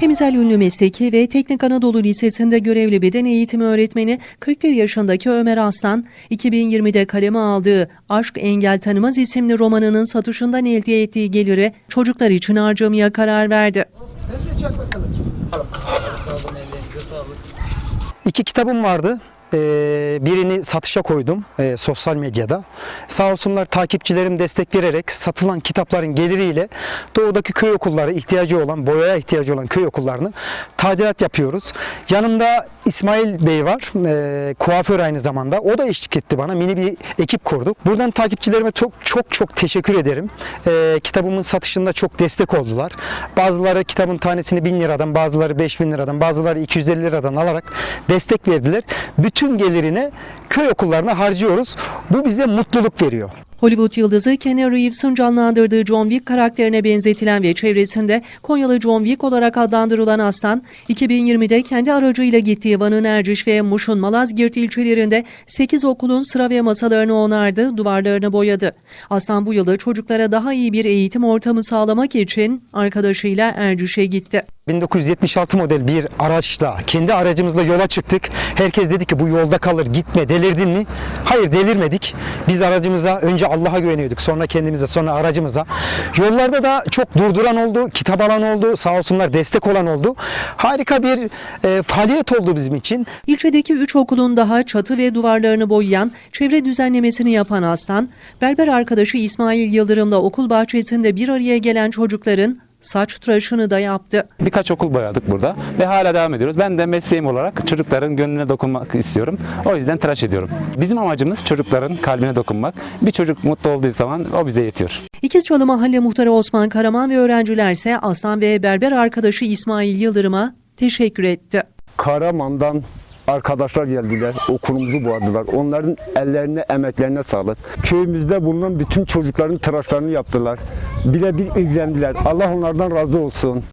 Temizel Ünlü Mesleki ve Teknik Anadolu Lisesi'nde görevli beden eğitimi öğretmeni 41 yaşındaki Ömer Aslan, 2020'de kaleme aldığı Aşk Engel Tanımaz isimli romanının satışından elde ettiği geliri çocuklar için harcamaya karar verdi. İki kitabım vardı. Ee, birini satışa koydum e, sosyal medyada. Sağ olsunlar takipçilerim destek vererek satılan kitapların geliriyle doğudaki köy okulları ihtiyacı olan, boyaya ihtiyacı olan köy okullarını tadilat yapıyoruz. Yanımda İsmail Bey var, e, kuaför aynı zamanda. O da eşlik etti bana. Mini bir ekip kurduk. Buradan takipçilerime çok çok çok teşekkür ederim. E, kitabımın satışında çok destek oldular. Bazıları kitabın tanesini 1000 liradan, bazıları 5000 liradan, bazıları 250 liradan alarak destek verdiler. Bütün gelirini köy okullarına harcıyoruz. Bu bize mutluluk veriyor. Hollywood yıldızı Keanu Reeves'ın canlandırdığı John Wick karakterine benzetilen ve çevresinde Konyalı John Wick olarak adlandırılan Aslan, 2020'de kendi aracıyla gittiği Van'ın Erciş ve Muş'un Malazgirt ilçelerinde 8 okulun sıra ve masalarını onardı, duvarlarını boyadı. Aslan bu yılda çocuklara daha iyi bir eğitim ortamı sağlamak için arkadaşıyla Erciş'e gitti. 1976 model bir araçla, kendi aracımızla yola çıktık. Herkes dedi ki bu yolda kalır, gitme, delirdin mi? Hayır delirmedik. Biz aracımıza önce Allah'a güveniyorduk, sonra kendimize, sonra aracımıza. Yollarda da çok durduran oldu, kitap alan oldu, sağ olsunlar destek olan oldu. Harika bir e, faaliyet oldu bizim için. İlçedeki 3 okulun daha çatı ve duvarlarını boyayan, çevre düzenlemesini yapan Aslan, berber arkadaşı İsmail Yıldırım'la okul bahçesinde bir araya gelen çocukların saç tıraşını da yaptı. Birkaç okul boyadık burada ve hala devam ediyoruz. Ben de mesleğim olarak çocukların gönlüne dokunmak istiyorum. O yüzden tıraş ediyorum. Bizim amacımız çocukların kalbine dokunmak. Bir çocuk mutlu olduğu zaman o bize yetiyor. İkizçalı Mahalle Muhtarı Osman Karaman ve öğrencilerse Aslan ve berber arkadaşı İsmail Yıldırım'a teşekkür etti. Karaman'dan arkadaşlar geldiler, okulumuzu boyadılar. Onların ellerine, emeklerine sağlık. Köyümüzde bulunan bütün çocukların tıraşlarını yaptılar. Birebir ilgilendiler. Allah onlardan razı olsun.